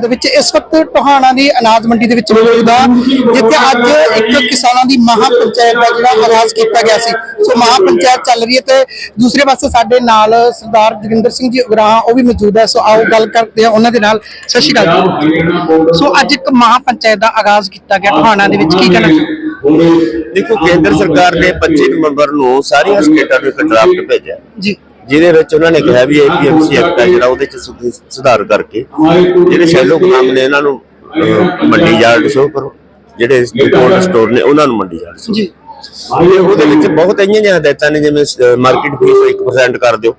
ਦੇ ਵਿੱਚ ਇਸ ਵਕਤ ਟੋਹਾਣਾ ਦੀ ਅਨਾਜ ਮੰਡੀ ਦੇ ਵਿੱਚ ਮੌਜੂਦ ਜਿੱਥੇ ਅੱਜ ਇੱਕ ਕਿਸਾਨਾਂ ਦੀ ਮਹਾ ਪੰਚਾਇਤ ਦਾ ਜਿਹੜਾ ਆਗਾਜ਼ ਕੀਤਾ ਗਿਆ ਸੀ। ਸੋ ਮਹਾ ਪੰਚਾਇਤ ਚੱਲ ਰਹੀ ਹੈ ਤੇ ਦੂਸਰੇ ਪਾਸੇ ਸਾਡੇ ਨਾਲ ਸਰਦਾਰ ਜੋਗਿੰਦਰ ਸਿੰਘ ਜੀ ਉਗਰਾਹਾਂ ਉਹ ਵੀ ਮੌਜੂਦ ਹੈ ਸੋ ਆਓ ਗੱਲ ਕਰਦੇ ਹਾਂ ਉਹਨਾਂ ਦੇ ਨਾਲ। ਸਤਿ ਸ਼੍ਰੀ ਅਕਾਲ ਸੋ ਅੱਜ ਇੱਕ ਮਹਾ ਪੰਚਾਇਤ ਦਾ ਆਗਾਜ਼ ਕੀਤਾ ਗਿਆ ਟੋਹਾਣਾ ਦੇ ਵਿੱਚ। ਕੀ ਕਹਿਣਾ? ਦੇਖੋ ਕੇਂਦਰ ਸਰਕਾਰ ਨੇ 25 ਨਵੰਬਰ ਨੂੰ ਸਾਰੀਆਂ ਸਟੇਟਾਂ ਨੂੰ ਇੱਕ ਡਰਾਫਟ ਭੇਜਿਆ। ਜੀ। ਜਿਹਦੇ ਵਿੱਚ ਉਹਨਾਂ ਨੇ ਕਿਹਾ ਵੀ ਏਪੀਐਮਸੀ ਐਕਟ ਹੈ ਜਿਹੜਾ ਉਹਦੇ ਚ ਸੁਧ- ਸੁਧਾਰ ਕਰਕੇ ਜਿਹੜੇ ਸ਼ੈਲੋ ਗੁਲਾਮ ਨੇ ਇਹਨਾਂ ਨੂੰ ਮੰਡੀ ਯਾਰਡ ਸ਼ੋਅ ਕਰੋ ਜਿਹੜੇ ਕੋਲਡ ਸਟੋਰ ਨੇ ਉਹਨਾਂ ਨੂੰ ਮੰਡੀ ਯਾਰਡ ਜੀ। ਤੇ ਉਹਦੇ ਵਿੱਚ ਬਹੁਤ ਇੰਨੀਆਂ ਹਦਾਇਤਾਂ ਨੇ ਜਿਵੇਂ ਮਾਰਕੀਟ ਫੀਸ 1% ਕਰ ਦਿਓ।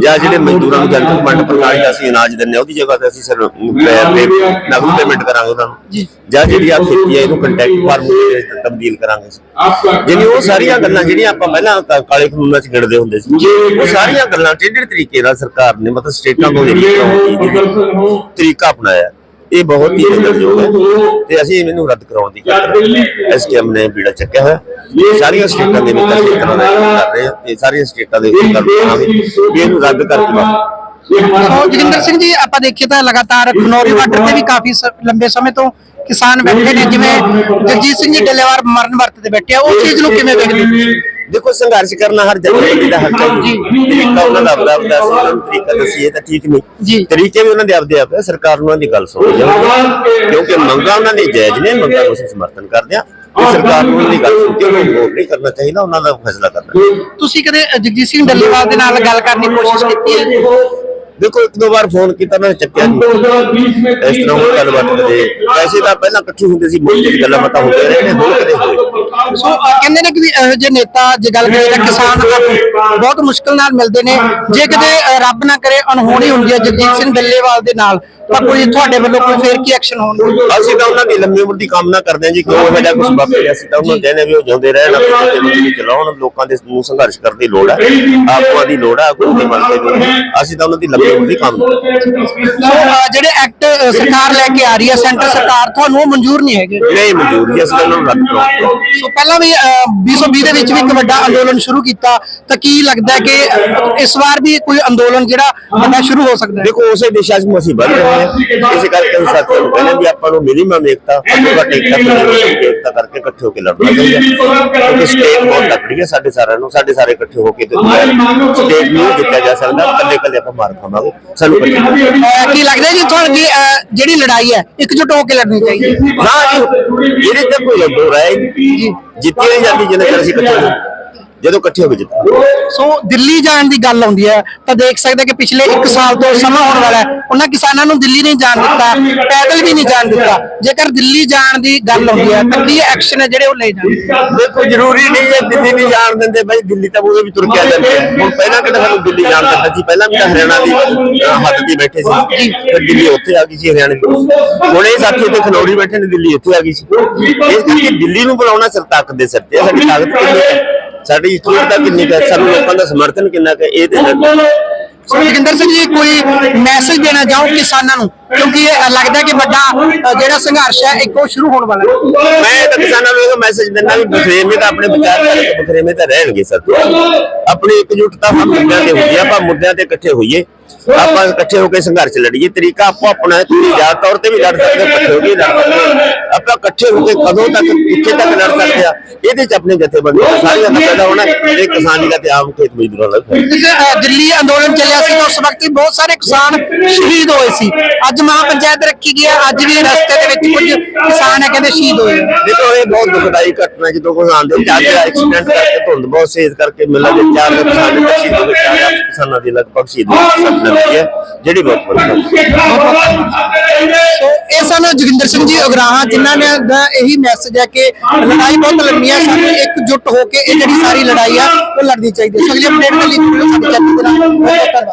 ਜਾਂ ਜਿਹੜੇ ਮਜ਼ਦੂਰਾਂ ਨੂੰ ਜਨਤਕ ਵੰਡ ਪ੍ਰਣਾਲੀ ਦਾ ਅਸੀਂ ਅਨਾਜ ਹਾਂ ਉਹਦੀ ਜਗ੍ਹਾ ਤੇ ਅਸੀਂ ਸਿਰ ਨਗਦ ਪੇਮੈਂਟ ਕਰਾਂਗੇ ਉਹਨਾਂ ਨੂੰ ਜੀ। ਜਿਹੜੀ ਆ ਖੇਤੀ ਹੈ ਇਹਨੂੰ ਕੰਟੈਕਟ ਫਾਰਮ ਦੇ ਵਿੱਚ ਤਬਦੀਲ ਕਰਾਂਗੇ। ਜਿਹੜੀ ਉਹ ਸਾਰੀਆਂ ਗੱਲਾਂ ਜਿਹੜੀਆਂ ਆਪਾਂ ਪਹਿਲਾਂ ਕਾਲੇ ਕਾਨੂੰਨਾਂ 'ਚ ਗਿਣਦੇ ਹੁੰਦੇ ਸੀ ਉਹ ਸਾਰੀਆਂ ਗੱਲਾਂ ਟੇਢੇ ਤਰੀਕੇ ਨਾਲ ਸਰਕਾਰ ਨੇ ਮਤਲਬ ਸਟੇਟਾਂ ਤੋਂ ਜਿਹੜੀ ਤਰੀਕਾ ਅਪਣਾਇਆ ਇਹ ਬਹੁਤ ਹੀ ਨਿੰਦਣਯੋਗ ਹੈ। ਤੇ ਅਸੀਂ ਇਹਨੂੰ ਰੱਦ ਕਰਾਉਣ ਦੀ ਖਾਤਰ ਐਸਟੀਐਮ ਨੇ ਬੀੜਾ ਚੱਕਿਆ ਇਹ ਸਾਰੀਆਂ ਸਟੇਟਾਂ ਦੇ ਵਿੱਚ ਅਸੀਂ ਇਸ ਤਰ੍ਹਾਂ ਦਾ ਕੰਮ ਕਰ ਰਹੇ ਹਾਂ ਤੇ ਸਾਰੀਆਂ ਸਟੇਟਾਂ ਦੇ ਵਿੱਚ ਵੀ ਇਹਨੂੰ ਰੱਦ ਕਰਕੇ ਵਾਪਸ ਸੋ ਜੋਗਿੰਦਰ ਸਿੰਘ ਜੀ ਆਪਾਂ ਦੇਖੀਏ ਤਾਂ ਲਗਾਤਾਰ ਖਨੌਰੀ ਬਾਰਡਰ ਤੇ ਵੀ ਕਾਫੀ ਲੰਬੇ ਸਮੇਂ ਤੋਂ ਕਿਸਾਨ ਬੈਠੇ ਨੇ ਜਿਵੇਂ ਜਗਜੀਤ ਸਿੰਘ ਜੀ ਡੱਲੇਵਾਲ ਮਰਨ ਵਰਤ ਤੇ ਬੈਠੇ ਆ ਉਹ ਚੀਜ਼ ਨੂੰ ਕਿਵੇਂ ਵੇਖਦੇ ਹੋ? ਦੇਖੋ ਸੰਘਰਸ਼ ਕਰਨਾ ਹਰ ਜਨਰੇਸ਼ਨ ਦਾ ਹੱਕ ਹੈ ਜੀ। ਤਰੀਕਾ ਉਹਨਾਂ ਦਾ ਆਪਦਾ ਆਪਦਾ ਸੀ ਤਰੀਕਾ ਦੱਸੀਏ ਤਾਂ ਠੀਕ ਜੀ। ਨਹੀਂ ਤਰੀਕੇ ਵੀ ਉਹਨਾਂ ਦੇ ਆਪਦੇ ਆਪਦੇ ਆ, ਸਰਕਾਰ ਨੂੰ ਉਹਨਾਂ ਦੀ ਗੱਲ ਚਾਹੀਦੀ ਕਿਉਂਕਿ ਮੰਗਾਂ ਉਹਨਾਂ ਦੀ ਜਾਇਜ਼ ਨੇ ਮੰਗਾਂ ਨੂੰ ਸਮਰਥਨ ਕਰਦੇ ਤੇ ਸਰਕਾਰ ਨੂੰ ਉਹਨਾਂ ਦੀ ਗੱਲ ਸੁਣ ਕੇ ਵੋਟ ਨਹੀਂ ਕਰਨਾ ਚਾਹੀਦਾ ਉਹਨਾਂ ਦਾ ਫੈਸਲਾ ਕਰਨਾ। ਤੁਸੀਂ ਕਦੇ ਜਗਜੀਤ ਸਿੰਘ ਡੱਲੇਵਾਲ ਦੇ ਨਾਲ ਗੱਲ ਕਰਨ ਦੀ ਕੋਸ਼ਿਸ਼ ਕੀਤੀ ਹੈ? ਦੇਖੋ ਇੱਕ ਦੋ ਵਾਰ ਫੋਨ ਕੀਤਾ ਉਹਨਾਂ ਨੇ ਚੱਕਿਆ ਨਹੀਂ ਇਸ ਤਰ੍ਹਾਂ ਉਹ ਗੱਲਬਾਤ ਕਰੇ ਵੈਸੇ ਤਾਂ ਪਹਿਲਾਂ ਇਕੱਠੇ ਹੁੰਦੇ ਸੀ ਮੁੱਦੇ ਦੀ ਗੱਲਾਂ ਬਾਤਾਂ ਹੁੰਦੀਆਂ ਰਹੇ ਨੇ ਹੁਣ ਕਦੇ ਹੋਏ ਸੋ ਕਹਿੰਦੇ ਨੇ ਕਿ ਵੀ ਇਹੋ ਜਿਹੇ ਨੇਤਾ ਜੇ ਗੱਲ ਕਰੀਏ ਤਾਂ ਕਿਸਾਨ ਬਹੁਤ ਮੁਸ਼ਕਲ ਨਾਲ ਮਿਲਦੇ ਨੇ। ਜੇ ਅਹ, ਰੱਬ ਨਾ ਕਰੇ ਅਣਹੋਣੀ ਹੁੰਦੀ ਹੈ ਜਗਜੀਤ ਸਿੰਘ ਡੱਲੇਵਾਲ ਦੇ ਨਾਲ ਤਾਂ ਕੋਈ ਤੁਹਾਡੇ ਵੱਲੋਂ ਕੋਈ ਫੇਰ ਕੀ ਐਕਸ਼ਨ ਹੋਣਗੇ? ਅਸੀਂ ਤਾਂ ਉਹਨਾਂ ਦੀ ਲੰਮੀ ਉਮਰ ਦੀ ਕਾਮਨਾ ਕਰਦੇ ਹਾਂ ਜੀ ਕਿਉਂ ਇਹੋ ਜਿਹਾ ਕੁਝ ਵਾਪਰਿਆ? ਅਸੀਂ ਤਾਂ ਉਹਨਾਂ ਨੂੰ ਕਹਿੰਦੇ ਵੀ ਉਹ ਜਿਉਂਦੇ ਰਹਿਣ ਆਪਣੇ ਜ਼ਿੰਦਗੀ ਚਲਾਉਣ ਲੋਕਾਂ ਦੇ ਨੂੰ ਸੰਘਰਸ਼ ਕਰਨ ਦੀ ਲੋੜ ਹੈ ਆਪਵਾ ਦੀ ਲੋੜ ਹੈ ਆਪੋ ਦੇ ਮਨ ਤੇ ਲੋੜ ਹੈ। ਅਸੀਂ ਤਾਂ ਉਹਨਾਂ ਦੀ ਲੰਮੀ ਉਮਰ ਦੀ। ਸੋ ਜਿਹੜੇ ਐਕਟ ਸਰਕਾਰ ਲੈ ਕੇ ਆ ਰਹੀ ਹੈ ਸੈਂਟਰ ਸਰਕਾਰ ਤੁਹਾਨੂੰ ਉਹ ਮਨਜ਼ੂਰ ਨਹੀਂ ਹੈਗੇ? ਨਹੀਂ ਮਨਜ਼ੂਰ ਜੀ ਅਸੀਂ ਤਾਂ ਉਹਨਾਂ ਨੂੰ ਰੱਦ ਕਰਾਂਗੇ ਸੋ ਪਹਿਲਾਂ ਵੀ ਅਹ, 2020 ਦੇ ਵਿੱਚ ਵੀ ਇੱਕ ਵੱਡਾ ਅੰਦੋਲਨ ਸ਼ੁਰੂ ਕੀਤਾ ਤਾਂ ਕੀ ਲੱਗਦਾ ਹੈ ਕਿ ਅਹ, ਇਸ ਵਾਰ ਵੀ ਕੋਈ ਅੰਦੋਲਨ ਜਿਹੜਾ ਵੱਡਾ ਸ਼ੁਰੂ ਹੋ ਸਕਦਾ ਹੈ? ਦੇਖੋ ਉਸੇ ਦਿਸ਼ਾ 'ਚ ਅਸੀਂ ਵੱਧ ਰਹੇ ਹਾਂ। ਇਸੇ ਕਰਕੇ ਅਸੀਂ ਸਾਥੀਆਂ ਨੂੰ ਕਹਿੰਦੇ ਹਾਂ ਵੀ ਆਪਾਂ ਨੂੰ ਮਿਨੀਮਮ ਏਕਤਾ ਘੱਟ ਏਕਤਾ ਤੇ ਏਕਤਾ ਕਰਕੇ ਇਕੱਠੇ ਹੋ ਕੇ ਲੜਨਾ ਚਾਹੀਦਾ ਕਿਉਂਕਿ ਸਟੇਟ ਬਹੁਤ ਤਕੜੀ ਹੈ ਸਾਡੇ ਸਾਰਿਆਂ ਨੂੰ ਸਾਡੇ ਸਾਰੇ ਇਕੱਠੇ ਹੋ ਕੇ ਸਟੇਟ ਨੂੰ ਜਿੱਤਿਆ ਜਾ ਸਕਦਾ ਇਕੱਲੇ ਇਕੱਲੇ ਆਪਾਂ ਮਾਰ ਖਾਵਾਂਗੇ ਸਾਨੂੰ ਕੀ ਲੱਗਦਾ ਜੀ ਤੁਹਾਨੂੰ ਕਿ ਅਹ, ਜਿਹੜੀ ਲੜਾਈ ਹੈ ਇਕਜੁੱਟ ਹੋ ਕੇ ਲੜਨੀ ਚਾਹੀਦੀ ਹੈ? ਨਾ ਜੀ ਇਹਦੇ ਤੇ ਕੋਈ ਦੋ ਰਾਏ ਜੀ ਜਿੱਤੀ ਨਹੀਂ ਜਾਂਦੀ ਜਿੰਨੇ ਚਿਰ ਅਸੀਂ ਇਕੱਠੇ ਜਦੋਂ ਇਕੱਠੇ ਹੋ ਕੇ ਜਿੱਤਾਂਗੇ ਸੋ ਦਿੱਲੀ ਜਾਣ ਦੀ ਗੱਲ ਆਉਂਦੀ ਹੈ ਤਾਂ ਦੇਖ ਸਕਦੇ ਕਿ ਪਿਛਲੇ 1 ਸਾਲ ਤੋਂ ਸਮਾਂ ਹੋਣ ਵਾਲਾ ਹੈ। ਉਹਨਾਂ ਕਿਸਾਨਾਂ ਨੂੰ ਦਿੱਲੀ ਨਹੀਂ ਜਾਣ ਦਿੱਤਾ ਪੈਦਲ ਵੀ ਨਹੀਂ ਜਾਣ ਦਿੱਤਾ। ਜੇਕਰ ਦਿੱਲੀ ਜਾਣ ਦੀ ਗੱਲ ਆਉਂਦੀ ਹੈ ਤਾਂ ਕੀ ਐਕਸ਼ਨ ਹੈ ਜਿਹੜੇ ਉਹ ਲੈ ਜਾਣ? ਦੇਖੋ ਜ਼ਰੂਰੀ ਨਹੀਂ ਹੈ ਦਿੱਲੀ ਨਹੀਂ ਜਾਣ ਦਿੰਦੇ ਬਾਈ ਦਿੱਲੀ ਤਾਂ ਉਹਦੇ ਵੀ ਤੁਰ ਕੇ ਆ ਜਾਂਦੇ ਹੁਣ ਪਹਿਲਾਂ ਕਿਤੇ ਸਾਨੂੰ ਦਿੱਲੀ ਜਾਣ ਦਿੰਦਾ ਸੀ ਪਹਿਲਾਂ ਵੀ ਤਾਂ ਹਰਿਆਣਾ ਦੀ ਹੱਦ ਤੇ ਬੈਠੇ ਸੀ। ਫਿਰ ਦਿੱਲੀ ਉੱਥੇ ਆ ਗਈ ਸੀ ਹਰਿਆਣੇ ਦੀ। ਹੁਣ ਇਹ ਸਾਥੀ ਤੇ ਖਨੌਰੀ ਬੈਠੇ ਨੇ ਦਿੱਲੀ ਇੱਥੇ ਆ ਗਈ ਸੀ। ਇਸ ਕਰਕੇ ਦਿੱਲੀ ਨੂੰ ਬੁਲਾਉਣਾ ਸਿਰ ਤਾਕਤ ਦੇ ਸਿਰ ਤੇ। ਸਾਡੀ ਤਾਕਤ ਕਿੰਨੀ ਹੈ? ਸਾਡੀ ਦਾ ਕਿੰਨੀ ਕੁ ਹੈ? ਸਾਨੂੰ ਲੋਕਾਂ ਦਾ ਸਮਰਥਨ ਕਿੰਨਾ ਕੁ ਹੈ, ਇਹ ਤੇ ਨਿਰਭਰ ਹੈ। ਸੋ ਜੋਗਿੰਦਰ ਸਿੰਘ ਜੀ ਕੋਈ ਮੈਸੇਜ ਦੇਣਾ ਚਾਹੋ ਕਿਸਾਨਾਂ ਨੂੰ? ਕਿਉਂਕਿ ਇਹ ਲੱਗਦਾ ਕਿ ਵੱਡਾ ਅ, ਜਿਹੜਾ ਸੰਘਰਸ਼ ਹੈ ਇੱਕ ਸ਼ੁਰੂ ਹੋਣ ਵਾਲਾ ਹੈ। ਮੈਂ ਤਾਂ ਕਿਸਾਨਾਂ ਨੂੰ ਇਹ ਮੈਸੇਜ ਦਿੰਦਾ ਵੀ ਬਖਰੇਵੇਂ ਤਾਂ ਆਪਣੇ ਵਿਚਾਰ ਕਰਕੇ ਬਖਰੇਵੇਂ ਤਾਂ ਰਹਿਣਗੇ ਸਰ। ਆਪਣੀ ਇਕਜੁੱਟਤਾ ਹਰ ਮੁੱਦਿਆਂ ਤੇ ਹੁੰਦੀ ਆ ਆਪਾਂ ਮੁੱਦਿਆਂ ਤੇ ਇਕੱਠੇ ਹੋਈਏ। ਆਪਾਂ ਇਕੱਠੇ ਹੋ ਕੇ ਸੰਘਰਸ਼ ਲੜੀਏ ਤਰੀਕਾ ਆਪੋ ਆਪਣਾ ਤੁਸੀਂ ਆਜ਼ਾਦ ਤੌਰ ਤੇ ਵੀ ਲੜ ਸਕਦੇ ਇਕੱਠੇ ਹੋ ਕੇ ਲੜ ਸਕਦੇ ਆਪਾਂ ਇਕੱਠੇ ਹੋ ਕੇ ਕਦੋਂ ਤੱਕ ਕਿੱਥੇ ਤੱਕ ਲੜ ਸਕਦੇ ਆ ਇਹਦੇ ਚ ਆਪਣੇ ਜਥੇਬੰਦੀ ਸਾਰੀਆਂ ਦਾ ਪੈਦਾ ਹੋਣਾ ਇਹ ਕਿਸਾਨੀ ਦਾ ਤੇ ਆਮ ਖੇਤ ਮਜ਼ਦੂਰਾਂ ਦਾ। ਦਿੱਲੀ ਅੰਦੋਲਨ ਚੱਲਿਆ ਸੀ ਉਸ ਵਕਤ ਬਹੁਤ ਸਾਰੇ ਕਿਸਾਨ ਸ਼ਹੀਦ ਹੋਏ ਸੀ। ਅੱਜ ਮਹਾ ਪੰਚਾਇਤ ਰੱਖੀ ਗਈ ਹੈ ਅੱਜ ਵੀ ਰਸਤੇ ਦੇ ਵਿੱਚ ਕੁਝ ਕਿਸਾਨ ਹੈ ਕਹਿੰਦੇ ਸ਼ਹੀਦ ਹੋਏ। ਦੇਖੋ ਇਹ ਬਹੁਤ ਦੁਖਦਾਈ ਘਟਨਾ ਜਦੋਂ ਕੋਈ ਆਂਦੇ ਦਾ ਐਕਸੀਡੈਂਟ ਕਰਕੇ ਧੁੰਦ ਬਹੁਤ ਤੇਜ਼ ਕਰਕੇ ਮਿਲਣ ਦੇ ਚਾਰ ਕਿਸਾਨ ਦੇ ਸ਼ਹੀਦ ਹੋ ਗਏ ਦੀ ਲਗਭਗ ਸ਼ਹੀਦ ਹੋ ਗਈ ਹੈ, ਜਿਹੜੀ ਬਹੁਤ ਵੱਡੀ ਇਹ ਸਨ ਜੋਗਿੰਦਰ ਸਿੰਘ ਜੀ ਉਗਰਾਹਾਂ ਜਿਨ੍ਹਾਂ ਨੇ ਦਾ ਇਹੀ ਮੈਸੇਜ ਹੈ ਕਿ ਲੜਾਈ ਬਹੁਤ ਲੰਮੀ ਹੈ ਸਾਨੂੰ ਇਕਜੁੱਟ ਹੋ ਕੇ ਇਹ ਜਿਹੜੀ ਸਾਰੀ ਲੜਾਈ ਆ, ਉਹ ਲੜਨੀ ਚਾਹੀਦੀ ਹੈ। ਅਗਲੀ ਅਪਡੇਟ ਦੇ ਲਈ ਸਾਡੇ ਚੈਨਲ ਦੇ ਨਾਲ। ਬਹੁਤ ਧੰਨਵਾਦ।